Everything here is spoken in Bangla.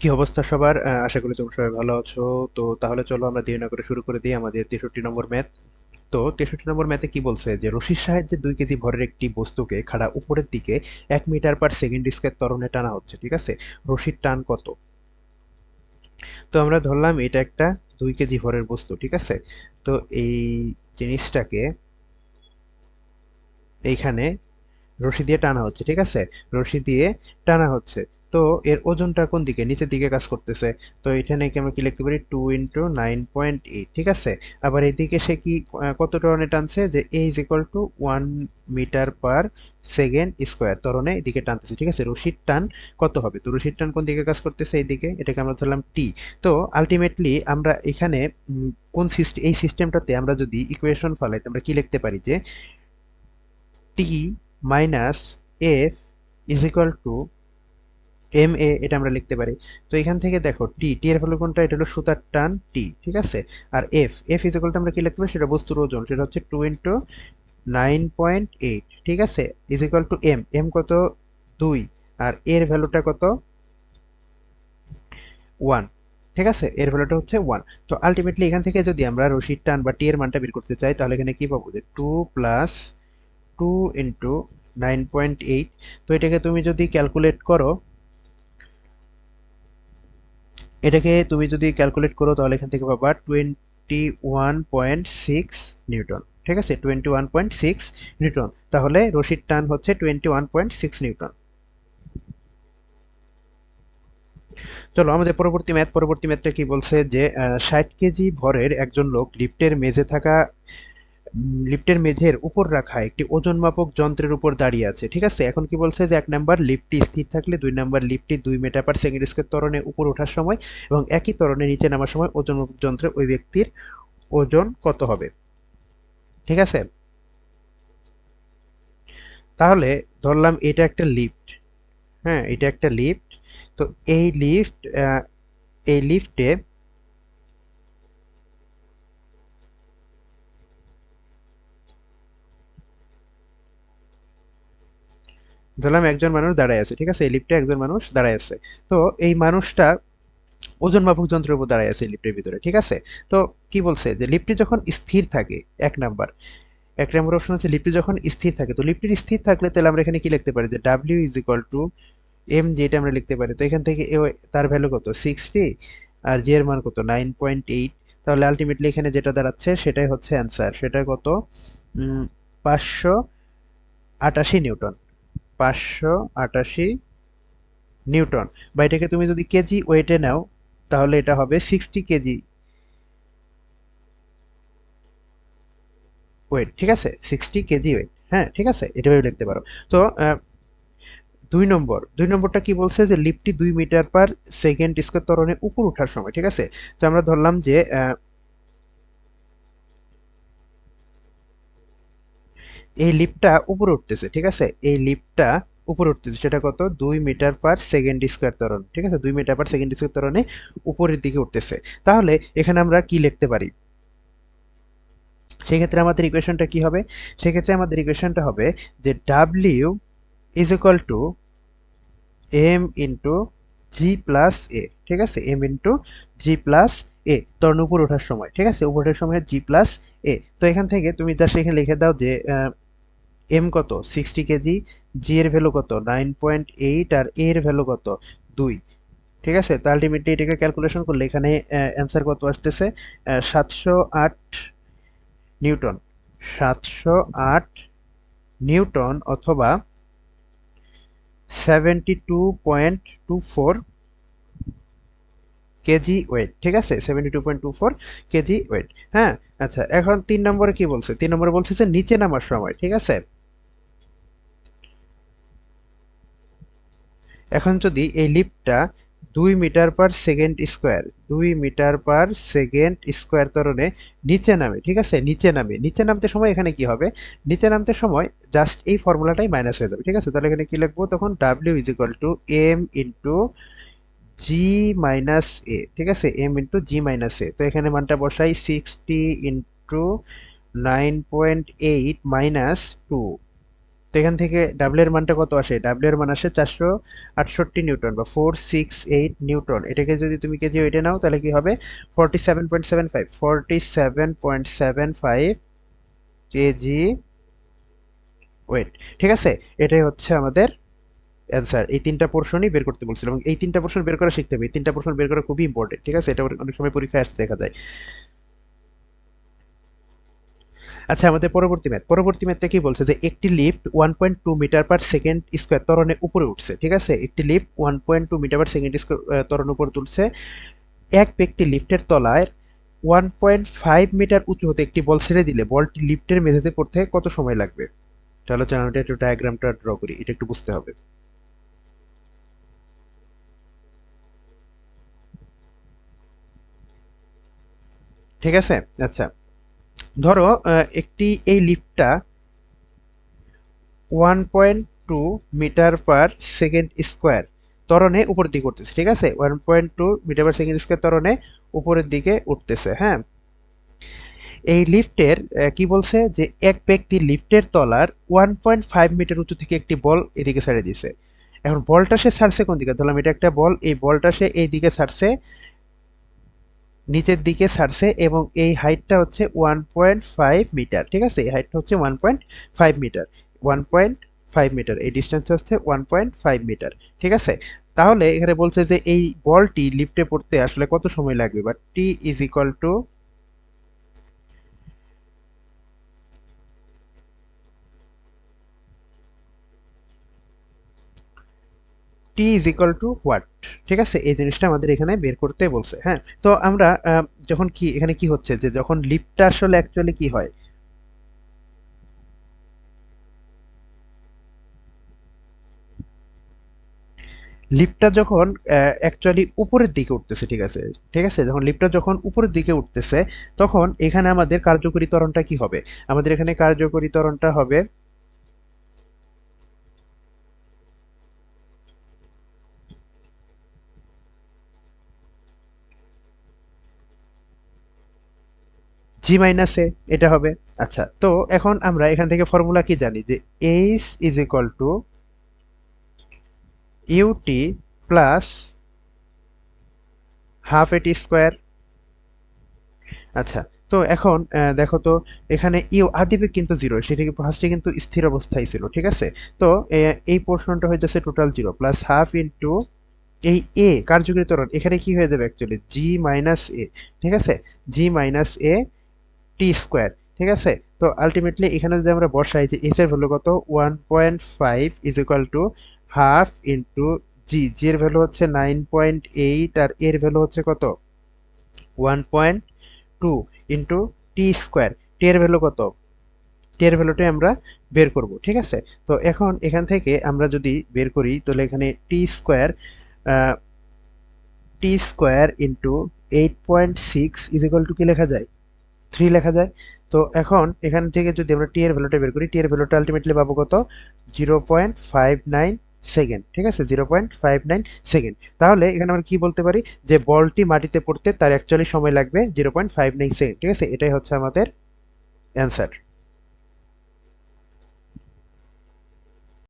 কি অবস্থা সবার? আশা করি তোমরা সবাই ভালো আছো। তো তাহলে চলো আমরা দেরি না করে শুরু করে দিই আমাদের তেষট্টি নম্বর ম্যাথ। তো তেষট্টি নম্বর ম্যাথে কি বলছে? যে রশির সাহায্যে দুই কেজি ভরের একটি বস্তুকে খাড়া উপরের দিকে এক মিটার পার সেকেন্ড স্কোয়ার তরণে টানা হচ্ছে, ঠিক আছে? রশির টান কত? তো আমরা ধরলাম এটা একটা দুই কেজি ভরের বস্তু, ঠিক আছে? তো এই জিনিসটাকে এইখানে রশি দিয়ে টানা হচ্ছে, ঠিক আছে? রশি দিয়ে টানা হচ্ছে। তো এর ওজনটা কোন দিকে? নিচের দিকে কাজ করতেছে। তো এখানে কি আমরা কি লিখতে পারি? Two into nine point eight ঠিক আছে? আবার এদিকে সে কি কত টরনে টানছে? যে A is equal to one meter per second square তরণে এদিকে টানতেছে, ঠিক আছে? রশির টান কত হবে? তো রশির টান কোন দিকে কাজ করতেছে? এইদিকে, এটাকে আমরা ধরলাম টি তো আলটিমেটলি আমরা এখানে কোন সিস্টেম এই সিস্টেমটাতে আমরা যদি ইকুয়েশন ফলাই আমরা কি লিখতে পারি? যে T minus F is equal to M A এটা আমরা লিখতে পারি। তো এখান থেকে দেখো টি টি এর ভ্যালু কোনটা? এটা হলো সুতার টান টি ঠিক আছে? আর F F is equal to আমরা কি লিখতে পারি? সেটা বস্তুর ওজন, সেটা হচ্ছে two into nine point eight ঠিক আছে? Is equal to M M কত? দুই। আর এর ভ্যালুটা কত? ওয়ান ঠিক আছে? এর ভ্যালুটা হচ্ছে ওয়ান তো আলটিমেটলি এখান থেকে যদি আমরা রশির টান বা টি এর মানটা বের করতে চাই, তাহলে এখানে কি পাবো? যে two plus two into nine point eight তো এটাকে তুমি যদি ক্যালকুলেট করো এটাকে তুমি যদি ক্যালকুলেট করো তাহলে এখান থেকে পাবা twenty one point six newton, ঠিক আছে? Twenty one point six newton. তাহলে রশির টান হচ্ছে twenty one point six newton. চলো, আমাদের পরবর্তী ম্যাথ। পরবর্তী ম্যাথটা কি বলছে যে ষাট কেজি ভরের একজন লোক লিফটের মেঝে থাকা লিফটের মেঝের উপর রাখা একটি ওজন মাপক যন্ত্রের উপর দাঁড়িয়ে আছে, ঠিক আছে? এখন কি বলছে যে এক নাম্বার লিফটটি স্থির থাকলে, দুই নাম্বার লিফটটি দুই মিটার পার সেকেন্ড স্কোয়ার ত্বরণে উপর ওঠার সময় এবং একই ত্বরণে নিচে নামার সময় ওজন মাপক যন্ত্রে ওই ব্যক্তির ওজন কত হবে, ঠিক আছে? তাহলে ধরলাম এটা একটা লিফট হ্যাঁ এটা একটা লিফট। তো এই লিফট এই লিফটে ধরলাম একজন মানুষ দাঁড়ায় আছে, ঠিক আছে? এই লিফটে একজন মানুষ দাঁড়ায় আছে। তো এই মানুষটা ওজন মাপক যন্ত্রের উপর দাঁড়ায় আছে লিফটের ভিতরে, ঠিক আছে? তো কি বলছে? যে লিফটটি যখন স্থির থাকে, এক নাম্বার। এক নম্বর অপশন আছে লিফটটি যখন স্থির থাকে, তো লিফটটি স্থির থাকলে তাহলে আমরা এখানে কি লিখতে পারি? যে W is equal to M যেটা আমরা লিখতে পারি। তো এখান থেকে এ- তার ভ্যালু কত? সিক্সটি আর জি এর মান কত? নাইন পয়েন্ট এইট তাহলে আলটিমেটলি এখানে যেটা দাঁড়াচ্ছে, সেটাই হচ্ছে অ্যান্সার সেটা কত? পাঁচশো আটাশি নিউটন। পাঁচশো আটাশি নিউটন। বা এটাকে তুমি যদি কেজি ওয়েটে নাও, তাহলে এটা হবে সিক্সটি কেজি ওয়েট, ঠিক আছে? সিক্সটি কেজি ওয়েট হ্যাঁ ঠিক আছে? এটাভাবে লিখতে পারো। তো দুই নম্বর, দুই নম্বরটা কি বলছে যে লিফটটি দুই মিটার পার সেকেন্ড স্কোয়ার ত্বরণে উপর ওঠার সময়, ঠিক আছে? তো আমরা ধরলাম যে এই লিফটটা উপরে উঠতেছে, ঠিক আছে? এই লিফটটা উপরে উঠতেছে, সেটা কত? দুই মিটার পার সেকেন্ড স্কোয়ার ত্বরণ, ঠিক আছে? দুই মিটার পার সেকেন্ড স্কোয়ার ত্বরণে উপরের দিকে উঠতেছে। তাহলে এখানে আমরা কি লিখতে পারি? সেক্ষেত্রে আমাদের ইকুয়েশনটা কি হবে? সেক্ষেত্রে আমাদের ইকুয়েশনটা হবে যে W is equal to M into G plus A ঠিক আছে? M into G plus A তরণ উপর ওঠার সময়, ঠিক আছে? উপর ওঠার সময় জি প্লাস এ তো এখান থেকে তুমি জাস্ট এখানে লিখে দাও যে এম কত? সিক্সটি কেজি জি এর ভ্যালু কত? নাইন পয়েন্ট এইট আর এর ভ্যালু কত? দুই। ঠিক আছে? তো আলটিমেটলি এটাকে ক্যালকুলেশন করলে এখানে অ্যান্সার কত আসতেছে? সাতশো আট নিউটন। সাতশো আট নিউটন অথবা seventy two point two four KG weight ঠিক আছে? Seventy two point two four KG weight হ্যাঁ? আচ্ছা এখন তিন নম্বরে কি বলছে? তিন নম্বরে বলছে যে নিচে নামার সময়। ঠিক আছে? এখন যদি এই লিফটটা দুই মিটার পার সেকেন্ড স্কোয়ার, দুই মিটার পার সেকেন্ড স্কোয়ার ত্বরণে নিচে নামে, ঠিক আছে? নিচে নামে। নিচে নামতে সময় এখানে কি হবে? নিচে নামতে সময় জাস্ট এই ফর্মুলাটাই মাইনাস হয়ে যাবে, ঠিক আছে? তাহলে এখানে কি লিখব? তখন W is equal to M into G minus A ঠিক আছে? M into G minus A তো এখানে মানটা বসাই sixty into nine point eight minus two তো এখান থেকে ডাব্লিউ এর মানটা কত আসে? ডাব্লিউ এর মান আসে চারশো আটষট্টি নিউটন বা ফোর সিক্স এইট নিউটন এটাকে যদি তুমি কেজি ওয়েটে নাও, তাহলে কি হবে? Forty seven point seven five forty seven point seven five KG weight. ঠিক আছে? এটাই হচ্ছে আমাদের অ্যান্সার এই তিনটা পোর্শনই বের করতে বলছিল এবং এই তিনটা পোর্শন বের করা শিখতে হবে। এই তিনটা পোর্শন বের করা খুবই ইম্পর্টেন্ট ঠিক আছে? এটা অনেক সময় পরীক্ষায় আসতে দেখা যায়। আচ্ছা আমাদের পরবর্তী ম্যাথ। পরবর্তী ম্যাথটা কি বলছে যে একটি lift one point two meter per second square ত্বরণে উপরে উঠছে, ঠিক আছে? একটি lift one point two meter per second square ত্বরণ উপরে তুলছে। এক ব্যক্তি লিফটের তলায় ওয়ান পয়েন্ট ফাইভ মিটার উঁচু হতে একটি বল ছেড়ে দিলে বলটি লিফটের মেঝেতে পড়তে কত সময় লাগবে? তাহলে চলো এটা একটু ডায়াগ্রামটা ড্র করি, এটা একটু বুঝতে হবে। ঠিক আছে? আচ্ছা ধরো একটি, এই লিফটটা one point two meter per second square তরণে উপরের দিকে উঠতেছে, ঠিক আছে? One point two meter per second square তরণে উপরের দিকে উঠতেছে হ্যাঁ? এই লিফটের কি বলছে? যে এক ব্যক্তি লিফটের তলার ওয়ান পয়েন্ট ফাইভ মিটার উঁচু থেকে একটি বল এদিকে ছেড়ে দিছে এখন বলটা সে ছাড়ছে কোন দিকে? ধরলাম এটা একটা বল, এই বলটা সে এই দিকে ছাড়ছে নিচের দিকে ছাড়ছে এবং এই হাইটটা হচ্ছে ওয়ান পয়েন্ট ফাইভ মিটার ঠিক আছে? এই হাইটটা হচ্ছে one point five meter one point five meter এই ডিস্টেন্স হচ্ছে ওয়ান পয়েন্ট ফাইভ মিটার ঠিক আছে? তাহলে এখানে বলছে যে এই বলটি লিফটে পড়তে আসলে কত সময় লাগবে? বা T is equal to T is equal to what ঠিক আছে? এই জিনিসটা আমাদের এখানে বের করতে বলছে হ্যাঁ? তো আমরা যখন কি, এখানে কি হচ্ছে? যে যখন লিফটটা আসলে অ্যাকচুয়ালি কি হয়? লিফটটা যখন অ্যাকচুয়ালি উপরের দিকে উঠতেছে, ঠিক আছে? ঠিক আছে? যখন লিফটটা যখন উপরের দিকে উঠতেছে, তখন এখানে আমাদের কার্যকরী ত্বরণটা কি হবে? আমাদের এখানে কার্যকরী ত্বরণটা হবে জি মাইনাস এ এটা হবে। আচ্ছা তো এখন আমরা এখান থেকে ফর্মুলা কি জানি? যে H is equal to U T plus half A T square আচ্ছা তো এখন দেখো তো, এখানে ইউ আদিবে কিন্তু জিরো সেটা কি ফার্স্টে কিন্তু স্থির অবস্থায় ছিল, ঠিক আছে? তো এই পোর্শনটা হয়ে যাচ্ছে total zero plus half into এই এ কার্যকরী ত্বরণ, এখানে কি হয়ে যাবে অ্যাকচুয়ালি জি মাইনাস এ ঠিক আছে? জি মাইনাস এ টি স্কোয়ার ঠিক আছে? তো আলটিমেটলি এখানে যদি আমরা বসাই যে এস এর ভ্যালু কত? One point five is equal to half into G G এর ভ্যালু হচ্ছে নাইন পয়েন্ট এইট আর এর ভ্যালু হচ্ছে কত? One point two into T square T এর ভ্যালু কত? টি এর ভ্যালুটাই আমরা বের করব, ঠিক আছে? তো এখন এখান থেকে আমরা যদি বের করি, তাহলে এখানে T square T square into eight point six is equal to কি লেখা যায়? থ্রি লেখা যায়। তো এখন এখান থেকে যদি আমরা টি এর ভ্যালুটা বের করি টি এর ভ্যালুটা আলটিমেটলি পাবো কত? Zero point five nine second ঠিক আছে? Zero point five nine second তাহলে এখানে আমরা কি বলতে পারি? যে বলটি মাটিতে পড়তে তার অ্যাকচুয়ালি সময় লাগবে zero point five nine second ঠিক আছে? এটাই হচ্ছে আমাদের অ্যান্সার